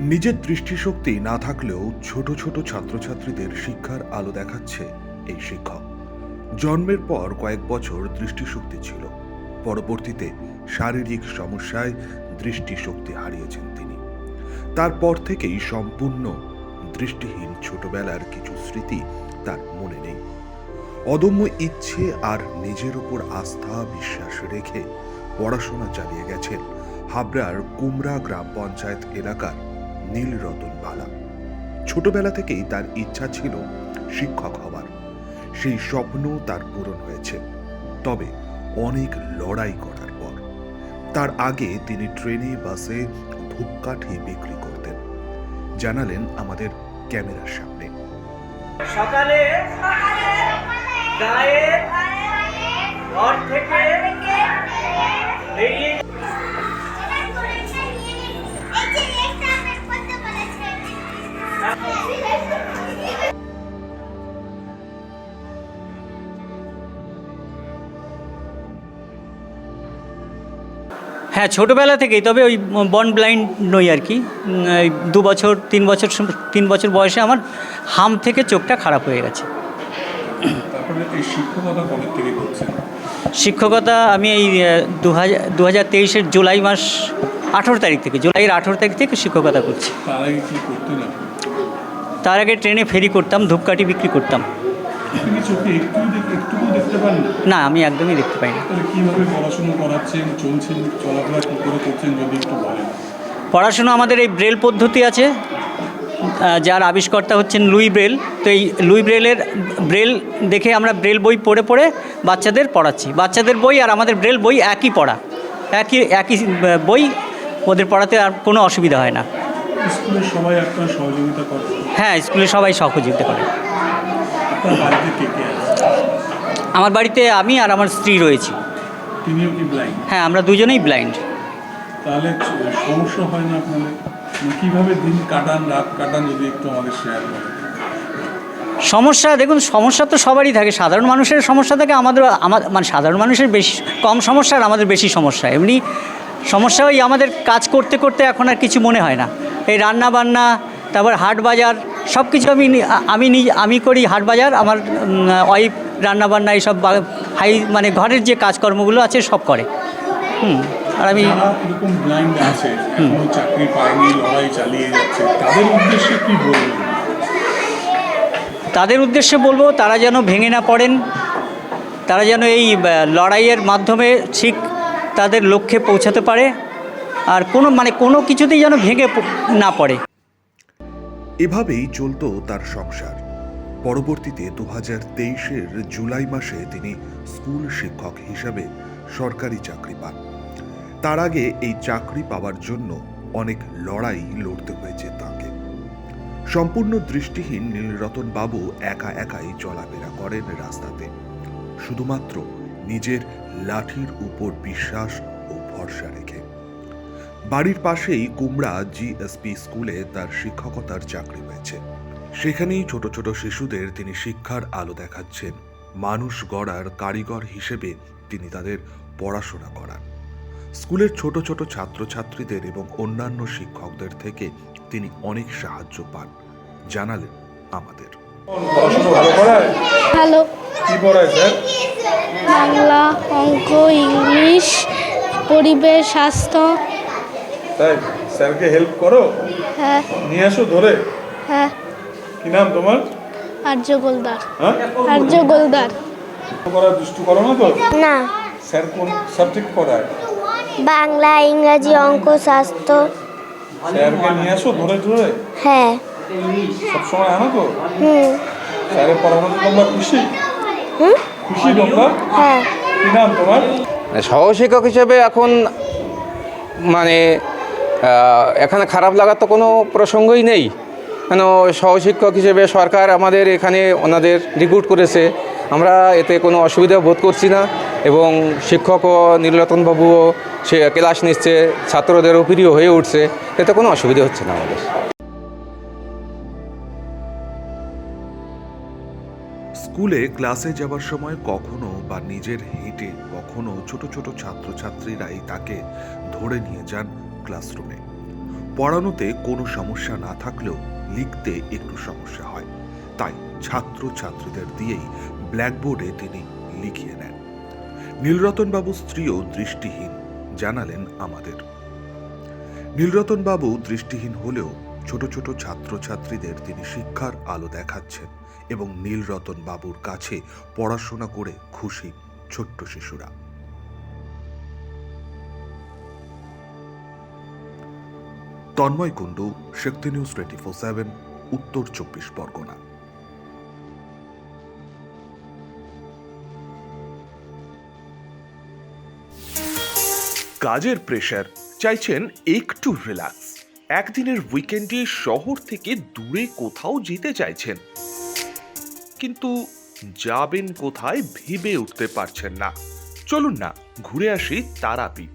নিজের দৃষ্টিশক্তি না থাকলেও ছোট ছোট ছাত্রছাত্রীদের শিক্ষার আলো দেখাচ্ছে এই শিক্ষক। জন্মের পর কয়েক বছর দৃষ্টিশক্তি ছিল। পরবর্তীতে শারীরিক সমস্যায় দৃষ্টিশক্তি হারিয়েছেন তিনি। তারপর থেকেই সম্পূর্ণ দৃষ্টিহীন ছোটবেলার কিছু স্মৃতি তার মনে নেই। অদম্য ইচ্ছে আর নিজের ওপর আস্থা, বিশ্বাস রেখে পড়াশোনা চালিয়ে গেছেন হাবড়ার কুমড়া গ্রাম পঞ্চায়েত এলাকার নীলরতন বালা। ছোটবেলা থেকেই তার ইচ্ছা ছিল শিক্ষক হওয়ার। সেই স্বপ্ন তার পূরণ হয়েছে। তবে অনেক লড়াই করার পর তার আগে তিনি ট্রেনে বাসে ধূপকাঠি বিক্রি করতেন। জানালেন আমাদের ক্যামেরার সামনে। সকালে গায়ের ঘর থেকে বেরিয়ে হ্যাঁ ছোটোবেলা থেকেই তবে ওই বন ব্লাইন্ড নই আর কি। দু বছর তিন বছর তিন বছর বয়সে আমার হাম থেকে চোখটা খারাপ হয়ে গেছে। শিক্ষকতা আমি এই দু হাজার দু হাজার তেইশের জুলাই মাস আঠেরো তারিখ থেকে জুলাইয়ের আঠেরো তারিখ থেকে শিক্ষকতা করছি। তার আগে ট্রেনে ফেরি করতাম ধূপকাঠি বিক্রি করতাম। না? আমি একদমই দেখতে পাই না। পড়াশুনো আমাদের এই ব্রেল পদ্ধতি আছে যার আবিষ্কর্তা হচ্ছেন লুই ব্রেল। তো এই লুই ব্রেলের ব্রেল দেখে আমরা ব্রেল বই পড়ে পড়ে বাচ্চাদের পড়াচ্ছি। বাচ্চাদের বই আর আমাদের ব্রেল বই একই পড়া। একই একই বই ওদের পড়াতে আর কোনো অসুবিধা হয় না। সবাই আপনার সহযোগিতা করে? হ্যাঁ স্কুলে সবাই সহযোগিতা করে। আপনার বাড়িতে কে কে আছে? আমার বাড়িতে আমি আর আমার স্ত্রী রয়েছি। তিনিও কি ব্লাইন্ড হ্যাঁ আমরা দুজনেই ব্লাইন্ড তাহলে সমস্যা হয় না আপনাদের? মানে কীভাবে দিন কাটান রাত কাটান যদি একটু আমাদের শেয়ার করেন? সমস্যা দেখুন সমস্যা তো সবারই থাকে। সাধারণ মানুষের সমস্যা থাকে আমাদের আমার মানে সাধারণ মানুষের বেশি কম সমস্যা আর আমাদের বেশি সমস্যা। এমনি সমস্যা ওই আমাদের কাজ করতে করতে এখন আর কিছু মনে হয় না। এই রান্না বান্না তারপর হাট বাজার সব কিছু আমি আমি নিজ আমি করি হাট বাজার আমার ওয়াইফ রান্নাবান্না এইসব হাই মানে ঘরের যে কাজকর্মগুলো আছে সব করে। হুম আর আমি তাদের উদ্দেশ্যে বলব তারা যেন ভেঙে না পড়েন তারা যেন এই লড়াইয়ের মাধ্যমে ঠিক তাদের লক্ষ্যে পৌঁছাতে পারে। আর কোনো মানে কোনো কিছুতেই যেন ভেঙে না পড়ে। এভাবেই চলতো তার সংসার। পরবর্তীতে দু হাজার তেইশের জুলাই মাসে তিনি স্কুল শিক্ষক হিসাবে সরকারি চাকরি পান। তার আগে এই চাকরি পাওয়ার জন্য অনেক লড়াই লড়তে হয়েছে তাকে। সম্পূর্ণ দৃষ্টিহীন নীলরতন বাবু একা একাই চলাফেরা করেন রাস্তাতে। শুধুমাত্র নিজের লাঠির উপর বিশ্বাস ও ভরসা রেখে। বাড়ির পাশেই কুমড়া জিএসপি স্কুলে তার শিক্ষকতার চাকরি হয়েছে। সেখানেই ছোট ছোট শিশুদের তিনি শিক্ষার আলো দেখাচ্ছেন। মানুষ গড়ার কারিগর হিসেবে তিনি তাদের পড়াশোনা করান। স্কুলের ছোট ছোট ছাত্রছাত্রীদের এবং অন্যান্য শিক্ষকদের থেকে তিনি অনেক সাহায্য পান। জানালেন আমাদের। ভালো ভালো। কি পড়ায় স্যার? বাংলা অঙ্ক ইংলিশ পরিবেশ স্বাস্থ্য। তাই স্যারকে হেল্প করো? হ্যাঁ। নিয়ে আসো ধরে। হ্যাঁ। কি নাম তোমার? আর্য গোলদার। হ্যাঁ? আর্য গোলদার। করা দুষ্টু করো না তো? না। স্যার কোন সাবজেক্ট পড়ায়? বাংলা ইংরাজি অঙ্ক স্বাস্থ্য। স্যারকে নিয়ে আসো ধরে ধরে? হ্যাঁ। সবসময় আনো তো? হুম। স্যারের পড়ানোতে তোমরা খুশি? হুম? খুশি তোমরা? হ্যাঁ। কি নাম তোমার? সহশিক্ষক হিসেবে এখন মানে এখানে খারাপ লাগার তো কোনো প্রসঙ্গই নেই। কেন, সহশিক্ষক হিসেবে সরকার আমাদের এখানে ওনাদের রিক্রুট করেছে। আমরা এতে কোনো অসুবিধা বোধ করছি না এবং শিক্ষক শিক্ষকও নীলরতনবাবুও সে ক্লাস নিচ্ছে, ছাত্রদেরও প্রিয় হয়ে উঠছে। এতে কোনো অসুবিধা হচ্ছে না আমাদের। স্কুলে ক্লাসে যাওয়ার সময় কখনো বা নিজের হেঁটে কখনো ছোট ছোট ছাত্রছাত্রীরাই তাকে ধরে নিয়ে যান। ক্লাসরুমে পড়ানোতে কোনো সমস্যা না থাকলেও লিখতে একটু সমস্যা হয়। তাই ছাত্র ছাত্রীদের দিয়েই ব্ল্যাকবোর্ডে তিনি লিখিয়ে নেন। নীলরতন বাবুর স্ত্রীও দৃষ্টিহীন, জানালেন আমাদের। নীলরতন বাবু দৃষ্টিহীন হলেও ছোট ছোট ছাত্রছাত্রীদের তিনি শিক্ষার আলো দেখাচ্ছেন এবং নীলরতন বাবুর কাছে পড়াশোনা করে খুশি ছোট্ট শিশুরা। Tanmoy Kundu, Shakti news twenty four seven, Uttar Chabbish Pargana. কাজের প্রেশার চাইছেন একটু রিল্যাক্স একদিনের উইকেন্ডে শহর থেকে দূরে কোথাও যেতে চাইছেন। কিন্তু যাবেন কোথায় ভেবে উঠতে পারছেন না। চলুন না, ঘুরে আসি তারাপীঠ।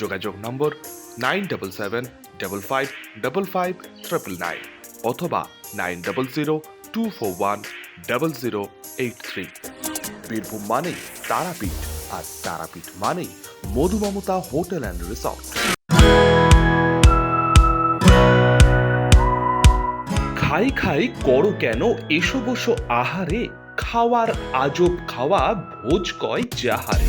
যোগাযোগ number nine double seven double five double five triple nine অথবা nine double zero two four one double zero eight three Birbhum মানেই তারাপীঠ, আর তারাপীঠ মানেই মধুমমতা হোটেল অ্যান্ড রিসর্ট। খাই খাই করো কেন, এসো বসো আহারে, খাওয়ার আজব খাওয়া ভোজ কয় যাহারে।